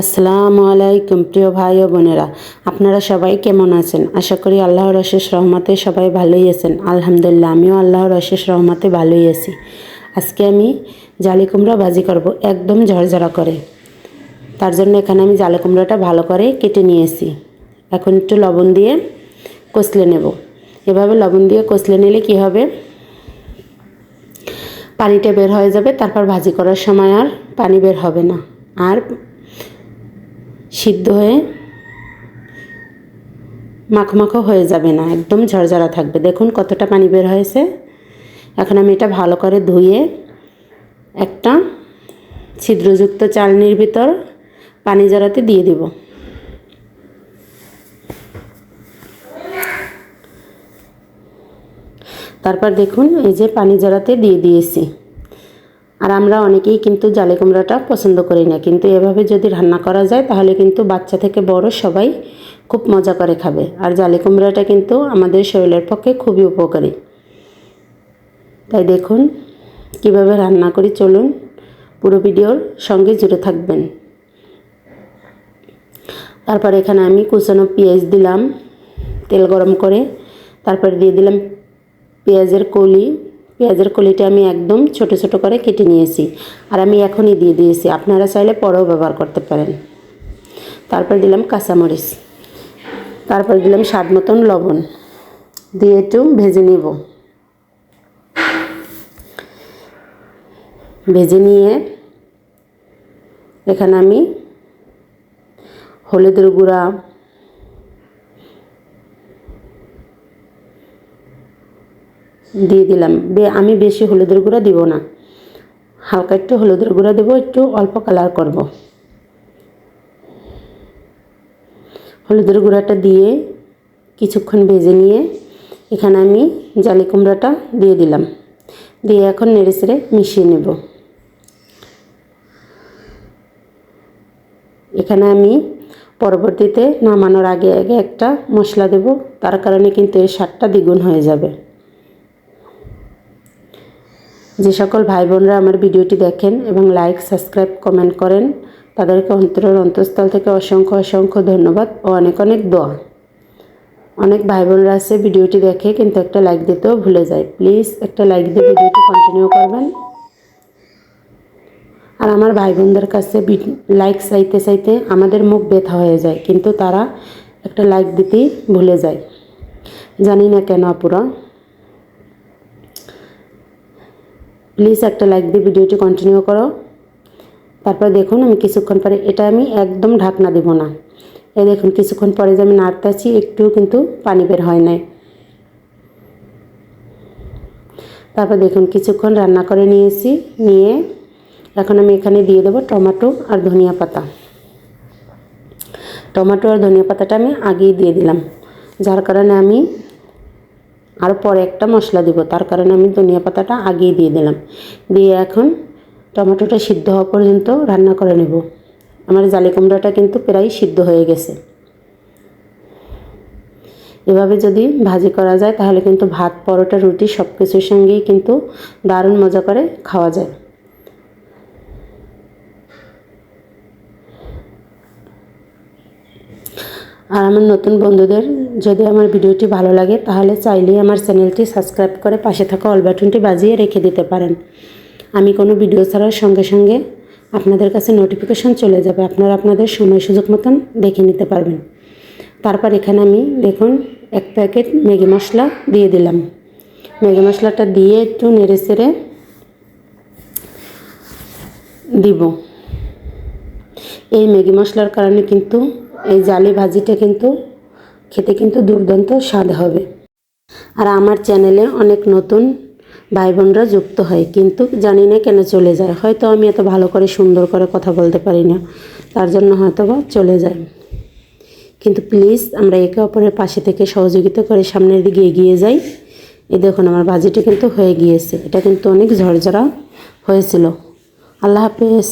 আসসালামু আলাইকুম, প্রিয় ভাই ও বোনেরা। আপনারা সবাই কেমন আছেন? আশা করি আল্লাহর অশেষ রহমতে সবাই ভালোই আছেন। আলহামদুলিল্লাহ, আমিও আল্লাহর অশেষ রহমতে ভালোই আছি। আজকে আমি জালি কুমড়া ভাজি করব একদম ঝরঝরা করে। তার জন্য এখানে আমি জালি কুমড়াটা ভালো করে কেটে নিয়েছি। এখন একটু লবণ দিয়ে কষলে নেব। এভাবে লবণ দিয়ে কষলে নিলে কি হবে? পানিটা বের হয়ে যাবে, তারপর ভাজি করার সময় আর পানি বের হবে না। আর সিদ্ধ হয়ে মাখো মাখো হয়ে যাবে না, একদম ঝরঝরা থাকবে। দেখুন কতটা পানি বের হয়েছে। এখন আমি এটা ভালো করে ধুয়ে একটা ছিদ্রযুক্ত চালনির ভিতর পানি জড়াতে দিয়ে দিব। তারপর দেখুন এই যে পানি জড়াতে দিয়ে দিয়েছি। আর আমরা অনেকেই কিন্তু জালে কুমড়াটা পছন্দ করি না। কিন্তু এভাবে যদি রান্না করা যায়, তাহলে কিন্তু বাচ্চা থেকে বড় সবাই খুব মজা করে খাবে। আর জালে কুমড়াটা কিন্তু আমাদের শরীরের পক্ষে খুবই উপকারী। তাই দেখুন, কীভাবে রান্না করি, চলুন পুরো ভিডিওর সঙ্গে জুড়ে থাকবেন। তারপর এখানে আমি কুচানো পেঁয়াজ দিলাম, তেল গরম করে। তারপর দিয়ে দিলাম পেঁয়াজের কলি পেঁয়াজের কলিটা আমি একদম ছোট ছোট করে কেটে নিয়েছি। আর আমি এখনই দিয়ে দিয়েছি। আপনারা চাইলে পরেও ব্যবহার করতে পারেন। তারপর দিলাম কাঁচামরিচ। তারপর দিলাম স্বাদ মতন লবণ। দিয়ে একটু ভেজে নেব। ভেজে নিয়ে এখানে আমি হলুদের গুঁড়া দিয়ে দিলাম। বে আমি বেশি হলুদের গুঁড়া দিব না। হালকা একটু হলুদের গুঁড়া দেবো, একটু অল্প কালার করব। হলুদের গুঁড়াটা দিয়ে কিছুক্ষণ ভেজে নিয়ে এখানে আমি জালি কুমড়াটা দিয়ে দিলাম। দিয়ে এখন নেড়ে চেড়ে মিশিয়ে নেব। এখানে আমি পরবর্তীতে নামানোর আগে আগে একটা মশলা দেব। তার কারণে কিন্তু এর স্বাদটা দ্বিগুণ হয়ে যাবে। যে সকল ভাই বোনরা আমার ভিডিওটি দেখেন এবং লাইক, সাবস্ক্রাইব, কমেন্ট করেন, তাদেরকে অন্তরের অন্তঃস্থল থেকে অসংখ্য অসংখ্য ধন্যবাদ ও অনেক অনেক দোয়া। অনেক ভাই বোনরা আছে ভিডিওটি দেখে, কিন্তু একটা লাইক দিতেও ভুলে যায়। প্লিজ একটা লাইক দিয়ে ভিডিওটি কন্টিনিউ করবেন। আর আমার ভাই বোনদের কাছে লাইক চাইতে চাইতে আমাদের মুখ ব্যথা হয়ে যায়, কিন্তু তারা একটা লাইক দিতেই ভুলে যায়। জানি না কেন আপুরা। প্লিজ একটা লাইক দিয়ে ভিডিওটি কন্টিনিউ করো। তারপর দেখুন আমি কিছুক্ষণ পরে, এটা আমি একদম ঢাকনা দেব না। এই দেখুন, কিছুক্ষণ পরে যে আমি নাড়তেছি একটু কিন্তু পানি বের হয় নাই। তারপর দেখুন, কিছুক্ষণ রান্না করে নিয়েছি, নিয়ে এখন আমি এখানে দিয়ে দেবো টমেটো আর ধনিয়া পাতা। টমেটো আর ধনিয়া পাতাটা আমি আগেই দিয়ে দিলাম। যার কারণে আমি আর পরে একটা মশলা দিব। তার কারণে আমি ধনিয়া পাতাটা আগেই দিয়ে দিলাম। দিয়ে এখন টমেটোটা সিদ্ধ হওয়া পর্যন্ত রান্না করে নেব। আমার জালি কুমড়াটা কিন্তু প্রায় সিদ্ধ হয়ে গেছে। এভাবে যদি ভাজি করা যায়, তাহলে কিন্তু ভাত, পরোটা, রুটি সব কিছুর সঙ্গেই কিন্তু দারুণ মজা করে খাওয়া যায়। আর আমার নতুন বন্ধুদের যদি আমার ভিডিওটি ভালো লাগে, তাহলে চাইলেই আমার চ্যানেলটি সাবস্ক্রাইব করে পাশে থাকা অল বাটনটি বাজিয়ে রেখে দিতে পারেন। আমি কোনো ভিডিও ছাড়ার সঙ্গে সঙ্গে আপনাদের কাছে নোটিফিকেশান চলে যাবে। আপনারা আপনাদের সময় সুযোগ মতন দেখে নিতে পারবেন। তারপর এখানে আমি দেখুন, এক প্যাকেট ম্যাগি মশলা দিয়ে দিলাম। ম্যাগি মশলাটা দিয়ে একটু নেড়ে চেড়ে দিব। এই ম্যাগি মশলার কারণে কিন্তু এই জালি ভাজিটা কিন্তু খেতে কিন্তু দুর্দান্ত স্বাদ হবে। আর আমার চ্যানেলে অনেক নতুন ভাই বোনরা যুক্ত হয়, কিন্তু জানি না কেন চলে যায়। হয়তো আমি এত ভালো করে সুন্দর করে কথা বলতে পারি না, তার জন্য হয়তো বা চলে যায়। কিন্তু প্লিজ আমরা একে অপরের পাশে থেকে সহযোগিতা করে সামনের দিকে এগিয়ে যাই। এই দেখুন আমার ভাজিটা কিন্তু হয়ে গিয়েছে। এটা কিন্তু অনেক ঝরঝরা হয়েছিল। আল্লাহ হাফেজ।